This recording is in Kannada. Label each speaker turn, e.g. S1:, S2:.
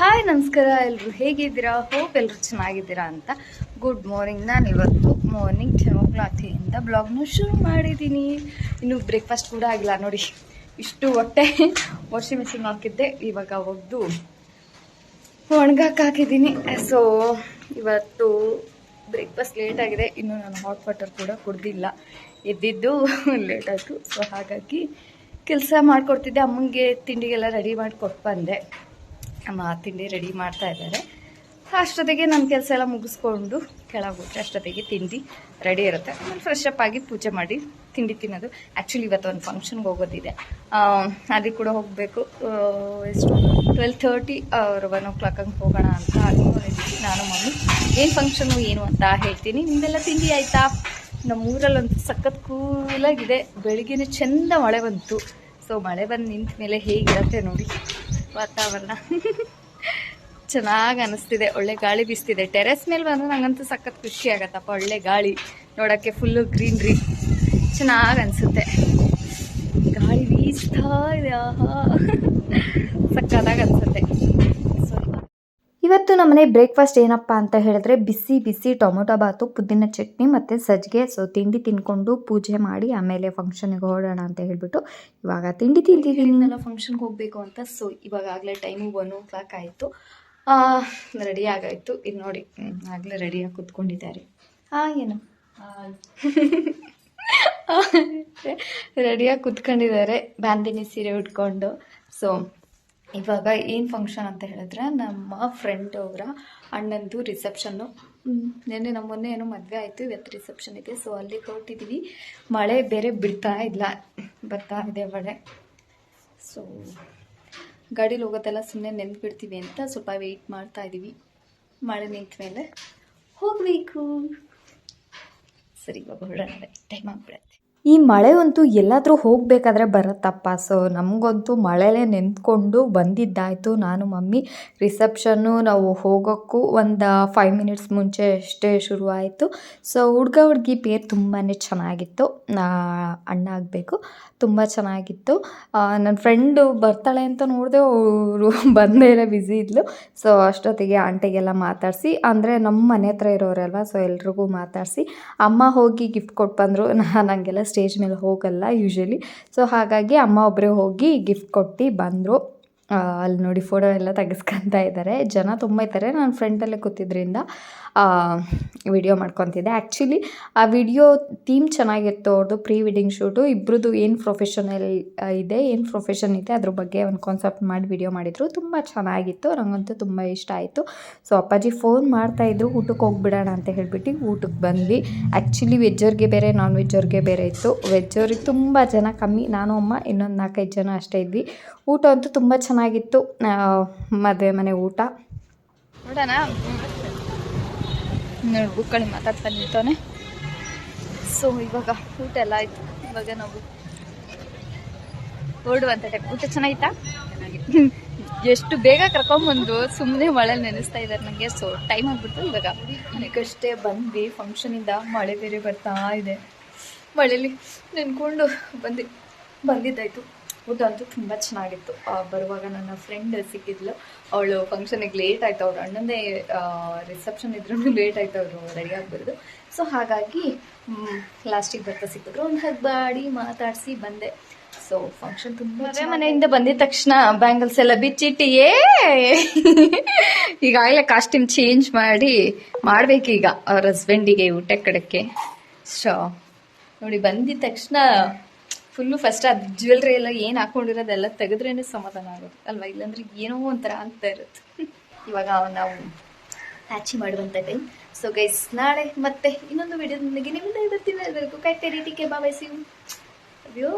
S1: ಹಾಯ್, ನಮಸ್ಕಾರ ಎಲ್ಲರೂ ಹೇಗಿದ್ದೀರಾ? ಹೋಪ್ ಎಲ್ಲರೂ ಚೆನ್ನಾಗಿದ್ದೀರಾ ಅಂತ. ಗುಡ್ ಮಾರ್ನಿಂಗ್ ನಾನು ಇವತ್ತು ಮಾರ್ನಿಂಗ್ ಕ್ಲಾತಿಯಿಂದ ಬ್ಲಾಗ್ನ ಶುರು ಮಾಡಿದ್ದೀನಿ. ಇನ್ನು ಬ್ರೇಕ್ಫಾಸ್ಟ್ ಕೂಡ ಆಗಿಲ್ಲ. ನೋಡಿ, ಇಷ್ಟು ಹೊಟ್ಟೆ ವಾಷಿಂಗ್ ಮಿಷಿನ್ ಹಾಕಿದ್ದೆ. ಇವಾಗ ಒಗ್ದು ಒಣಗಕ್ಕೆ ಹಾಕಿದ್ದೀನಿ. ಸೊ ಇವತ್ತು ಬ್ರೇಕ್ಫಾಸ್ಟ್ ಲೇಟ್ ಆಗಿದೆ. ಇನ್ನು ನಾನು ಹಾಟ್ ವಾಟರ್ ಕೂಡ ಕುಡ್ದಿಲ್ಲ. ಎದ್ದಿದ್ದು ಲೇಟ್ ಸೊ ಹಾಗಾಗಿ ಕೆಲಸ ಮಾಡಿಕೊಡ್ತಿದ್ದೆ. ಅಮ್ಮಂಗೆ ತಿಂಡಿಗೆಲ್ಲ ರೆಡಿ ಮಾಡಿ ಕೊಟ್ಟು ಬಂದೆ. ಅಮ್ಮ ತಿಂಡಿ ರೆಡಿ ಮಾಡ್ತಾ ಇದ್ದಾರೆ. ಅಷ್ಟೊತ್ತಿಗೆ ನನ್ನ ಕೆಲಸ ಎಲ್ಲ ಮುಗಿಸ್ಕೊಂಡು ಕೆಳಗೆ ಅಷ್ಟೊತ್ತಿಗೆ ತಿಂಡಿ ರೆಡಿ ಇರುತ್ತೆ. ಆಮೇಲೆ ಫ್ರೆಶ್ ಅಪ್ ಆಗಿ ಪೂಜೆ ಮಾಡಿ ತಿಂಡಿ ತಿನ್ನೋದು. ಆ್ಯಕ್ಚುಲಿ ಇವತ್ತು ಒಂದು ಫಂಕ್ಷನ್ಗೆ ಹೋಗೋದಿದೆ. ಅದಕ್ಕೆ ಕೂಡ ಹೋಗಬೇಕು. ಎಷ್ಟು? ಟ್ವೆಲ್ ತರ್ಟಿ ಅವ್ರು ಒನ್ ಓ ಕ್ಲಾಕ್ ಹಂಗೆ ಹೋಗೋಣ ಅಂತ ಅನ್ಕೊಂಡಿದ್ದೀನಿ ನಾನು ಮಮ್ಮಿ, ಏನು ಫಂಕ್ಷನು ಏನು ಅಂತ ಹೇಳ್ತೀನಿ. ನಿಮ್ದೆಲ್ಲ ತಿಂಡಿ ಆಯಿತಾ? ನಮ್ಮ ಊರಲ್ಲಂತೂ ಸಖತ್ ಕೂಲಾಗಿದೆ. ಬೆಳಿಗ್ಗೆನೇ ಚೆಂದ ಮಳೆ ಬಂತು. ಸೊ ಮಳೆ ಬಂದು ನಿಂತ ಮೇಲೆ ಹೇಗಿರುತ್ತೆ ನೋಡಿ. ವಾತಾವರಣ. ಚೆನ್ನಾಗಿ ಅನಿಸ್ತಿದೆ. ಒಳ್ಳೆ ಗಾಳಿ ಬೀಸ್ತಿದೆ. ಟೆರೆಸ್ ಮೇಲೆ ಬಂದ್ರೆ ನಂಗಂತೂ ಸಖತ್ ಖುಷಿ ಆಗತ್ತಪ್ಪ. ಒಳ್ಳೆ ಗಾಳಿ. ನೋಡೋಕ್ಕೆ ಫುಲ್ಲು ಗ್ರೀನ್ರಿ ಚೆನ್ನಾಗಿ ಅನಿಸುತ್ತೆ. ಗಾಳಿ ಬೀಸ್ತಾ ಇದೆ. ಆಹಾ. ಸಕ್ಕತ್ತಾಗಿ ಅನಿಸುತ್ತೆ.
S2: ಇವತ್ತು ನಮ್ಮನೆ ಬ್ರೇಕ್ಫಾಸ್ಟ್ ಏನಪ್ಪ ಅಂತ ಹೇಳಿದ್ರೆ ಬಿಸಿ ಬಿಸಿ ಟೊಮೊಟೊ ಬಾತು, ಪುದೀನ ಚಟ್ನಿ ಮತ್ತು ಸಜ್ಜಿಗೆ ಸೊ ತಿಂಡಿ ತಿನ್ಕೊಂಡು ಪೂಜೆ ಮಾಡಿ ಆಮೇಲೆ ಫಂಕ್ಷನ್ಗೆ ಹೊರಡೋಣ ಅಂತ ಹೇಳಿಬಿಟ್ಟು ಇವಾಗ ತಿಂಡಿ
S1: ಇನ್ನೆಲ್ಲ ಫಂಕ್ಷನ್ಗೆ ಹೋಗಬೇಕು ಅಂತ? ಸೊ ಇವಾಗ ಆಗಲೇ ಟೈಮು ಒನ್ ಓ ಕ್ಲಾಕ್ ಆಯಿತು ರೆಡಿ ಆಗಾಯಿತು. ಇದು ನೋಡಿ ಆಗಲೇ ರೆಡಿಯಾಗಿ ಕೂತ್ಕೊಂಡಿದ್ದಾರೆ. ಹಾಂ ಏನು? ರೆಡಿಯಾಗಿ ಕೂತ್ಕೊಂಡಿದ್ದಾರೆ. ಬಾಂದಿನಿ ಸೀರೆ ಉಟ್ಕೊಂಡು. ಸೊ ಇವಾಗ ಏನು ಫಂಕ್ಷನ್ ಅಂತ ಹೇಳಿದ್ರೆ ನಮ್ಮ ಫ್ರೆಂಡ್ ಅವರ ಅಣ್ಣಂದು ರಿಸೆಪ್ಷನ್ನು ನೆನ್ನೆ ನಮ್ಮ ಮೊನ್ನೆ ಏನೋ ಮದುವೆ ಆಯಿತು, ಇವತ್ತು ರಿಸೆಪ್ಷನ್ ಇದೆ. ಸೊ ಅಲ್ಲಿ ಹೊರಟಿದ್ದೀವಿ ಮಳೆ ಬೇರೆ ಬಿಡ್ತಾ ಇಲ್ಲ. ಬರ್ತಾ ಇದೆ ಮಳೆ. ಸೊ ಗಾಡೀಲಿ ಹೋಗೋದೆಲ್ಲ ಸುಮ್ಮನೆ ನೆನ್ಪಿಡ್ತೀವಿ ಅಂತ ಸ್ವಲ್ಪ ವೆಯ್ಟ್ ಮಾಡ್ತಾ ಇದ್ದೀವಿ ಮಳೆ ನಿಂತ ಮೇಲೆ ಹೋಗಬೇಕು. ಸರಿ, ಇವಾಗ ಹೊರಡೋಣ. ಟೈಮ್ ಆಗ್ಬಿಡತ್ತೆ.
S2: ಈ ಮಳೆ ಅಂತೂ ಎಲ್ಲಾದರೂ ಹೋಗಬೇಕಾದ್ರೆ ಬರುತ್ತಪ್ಪ. ಸೊ ನಮಗಂತೂ ಮಳೆಲೇ ನೆಂದ್ಕೊಂಡು ಬಂದಿದ್ದಾಯಿತು. ನಾನು, ಮಮ್ಮಿ, ರಿಸೆಪ್ಷನ್ನು ನಾವು ಹೋಗೋಕ್ಕೂ ಒಂದು ಫೈವ್ ಮಿನಿಟ್ಸ್ ಮುಂಚೆ ಅಷ್ಟೇ ಶುರುವಾಯಿತು. ಸೊ ಹುಡುಗ ಹುಡುಗಿ ಪೇರ್ ತುಂಬಾ ಚೆನ್ನಾಗಿತ್ತು. ಅಣ್ಣ ಆಗಬೇಕು. ತುಂಬ ಚೆನ್ನಾಗಿತ್ತು. ನನ್ನ ಫ್ರೆಂಡು ಬರ್ತಾಳೆ ಅಂತ ನೋಡಿದೆ ಅವರು ಇಲ್ಲ ಬ್ಯುಸಿ ಇದ್ಲು. ಸೊ ಅಷ್ಟೊತ್ತಿಗೆ ಆಂಟಿಗೆಲ್ಲ ಮಾತಾಡಿಸಿ, ಅಂದರೆ ನಮ್ಮ ಮನೆ ಹತ್ರ ಇರೋರಲ್ವ ಸೊ ಎಲ್ರಿಗೂ ಮಾತಾಡಿಸಿ, ಅಮ್ಮ ಹೋಗಿ ಗಿಫ್ಟ್ ಕೊಟ್ಟು ಬಂದರು. ನಾನು ಹಂಗೆಲ್ಲ ಸ್ಟೇಜ್ ಮೇಲೆ ಹೋಗಲ್ಲ ಯೂಶ್ವಲಿ ಸೊ ಹಾಗಾಗಿ ಅಮ್ಮ ಒಬ್ಬರೇ ಹೋಗಿ ಗಿಫ್ಟ್ ಕೊಟ್ಟು ಬಂದರು. ಅಲ್ಲಿ ನೋಡಿ ಫೋಟೋ ಎಲ್ಲ ತೆಗೆಸ್ಕೊತಾ ಇದ್ದಾರೆ ಜನ ತುಂಬ ಇದ್ದಾರೆ ನಾನು ಫ್ರಂಟಲ್ಲೇ ಕೂತಿದ್ರಿಂದ ವಿಡಿಯೋ ಮಾಡ್ಕೊತಿದ್ದೆ. ಆ್ಯಕ್ಚುಲಿ ಆ ವಿಡಿಯೋ ಥೀಮ್ ಚೆನ್ನಾಗಿತ್ತು ಅವ್ರದ್ದು ಪ್ರೀ ವೆಡ್ಡಿಂಗ್ ಶೂಟು ಇಬ್ಬರದ್ದು ಏನು ಪ್ರೊಫೆಷನಲ್ ಇದೆ, ಏನು ಪ್ರೊಫೆಷನ್ ಇದೆ, ಅದ್ರ ಬಗ್ಗೆ ಒಂದು ಕಾನ್ಸೆಪ್ಟ್ ಮಾಡಿ ವಿಡಿಯೋ ಮಾಡಿದರು. ತುಂಬ ಚೆನ್ನಾಗಿತ್ತು. ನನಗಂತೂ ತುಂಬ ಇಷ್ಟ ಆಯಿತು. ಸೊ ಅಪ್ಪಾಜಿ ಫೋನ್ ಮಾಡ್ತಾಯಿದ್ರು ಊಟಕ್ಕೆ ಹೋಗ್ಬಿಡೋಣ ಅಂತ ಹೇಳಿಬಿಟ್ಟು ಊಟಕ್ಕೆ ಬಂದ್ವಿ. ಆ್ಯಕ್ಚುಲಿ ವೆಜ್ಜವ್ರಿಗೆ ಬೇರೆ ನಾನ್ ವೆಜ್ಜವ್ರಿಗೆ ಬೇರೆ ಇತ್ತು. ವೆಜ್ಜವ್ರಿಗೆ ತುಂಬ ಜನ ಕಮ್ಮಿ. ನಾನು, ಅಮ್ಮ ಇನ್ನೊಂದು ನಾಲ್ಕೈದು ಜನ ಅಷ್ಟೇ ಇದ್ವಿ. ಊಟ ಅಂತೂ ತುಂಬ ಚೆನ್ನಾಗಿತ್ತು. ಮದುವೆ ಮನೆ ಊಟ.
S1: ನೋಡೋಣ. ನೋಡಿ ಬುಕ್ಕಳಿ ಮಾತಾಡ್ತಾ ನಿಂತವನೆ. ಸೊ ಇವಾಗ ಊಟ ಎಲ್ಲ ಆಯ್ತು. ಇವಾಗ ನಾವು ಓಡುವಂತ ಟೈಮ್ ಊಟ ಚೆನ್ನಾಗಿತ್ತಾ? ಎಷ್ಟು ಬೇಗ ಕರ್ಕೊಂಬಂದು ಸುಮ್ಮನೆ ಮಳೆ ನೆನೆಸ್ತಾ ಇದ್ದಾರೆ ನನಗೆ ಸೊ ಟೈಮ್ ಆಗ್ಬಿಟ್ಟು ಇವಾಗ. ಅಷ್ಟೇ ಬಂದ್ವಿ. ಫಂಕ್ಷನಿಂದ ಮಳೆ ಬೇರೆ ಬರ್ತಾ ಇದೆ. ಮಳೇಲಿ ನೆನ್ಕೊಂಡು ಬಂದು ಬಂದಿದ್ದಾಯ್ತು. ಊಟ ಅಂತೂ ತುಂಬ ಚೆನ್ನಾಗಿತ್ತು. ಬರುವಾಗ ನನ್ನ ಫ್ರೆಂಡ್ ಸಿಕ್ಕಿದ್ಲು. ಅವಳು ಫಂಕ್ಷನಿಗೆ ಲೇಟ್ ಆಯ್ತು. ಅವ್ರ ಅಣ್ಣಂದೇ ರಿಸೆಪ್ಷನ್ ಇದ್ರೂ ಲೇಟ್ ಆಯ್ತು. ಅವರು ರೆಡಿ ಆಗ್ಬಾರ್ದು. ಸೊ ಹಾಗಾಗಿ ಲಾಸ್ಟಿಗೆ ಬರ್ತಾ ಸಿಕ್ಕಿದ್ರು. ಒಂದು ಹಗ್ಬಾಡಿ ಮಾತಾಡಿಸಿ ಬಂದೆ. ಸೊ ಫಂಕ್ಷನ್ ತುಂಬ ಮನೆಯಿಂದ ಬಂದಿದ ತಕ್ಷಣ ಬ್ಯಾಂಗಲ್ಸ್ ಎಲ್ಲ ಬಿಚ್ಚಿಟ್ಟು ಏ! ಈಗಾಗಲೇ ಕಾಸ್ಟ್ಯೂಮ್ ಚೇಂಜ್ ಮಾಡಿ ಮಾಡ್ಬೇಕೀಗ. ಅವ್ರ ಹಸ್ಬೆಂಡಿಗೆ ಊಟ ಕಡೆಕ್ಕೆ ಸೊ ನೋಡಿ ಬಂದಿದ ತಕ್ಷಣ ಫುಲ್ಲು ಫಸ್ಟ್ ಅದು ಜ್ಯುವೆಲ್ರಿ ಎಲ್ಲ ಏನು ಹಾಕೊಂಡಿರೋದೆಲ್ಲ ತೆಗೆದ್ರೇನೆ ಸಮಾಧಾನ ಆಗುತ್ತೆ ಅಲ್ವಾ? ಇಲ್ಲಾಂದ್ರೆ ಏನೋ ಒಂಥರ ಅಂತ ಇರುತ್ತೆ. ಇವಾಗ ನಾವು ಹ್ಯಾಚಿ ಮಾಡುವಂಥ ಟೈಮ್ ಸೊ ಗೈಸ್ ನಾಳೆ ಮತ್ತೆ ಇನ್ನೊಂದು ವಿಡಿಯೋದೊಂದಿಗೆ ನಿಮ್ಮಿಂದ ಬರ್ತೀನಿ ಅದಕ್ಕೂ ಕಾಯ್ತಾ ರೀತಿಗೆ ಬಾಬಾಯ್ಸಿ ಅಯ್ಯೋ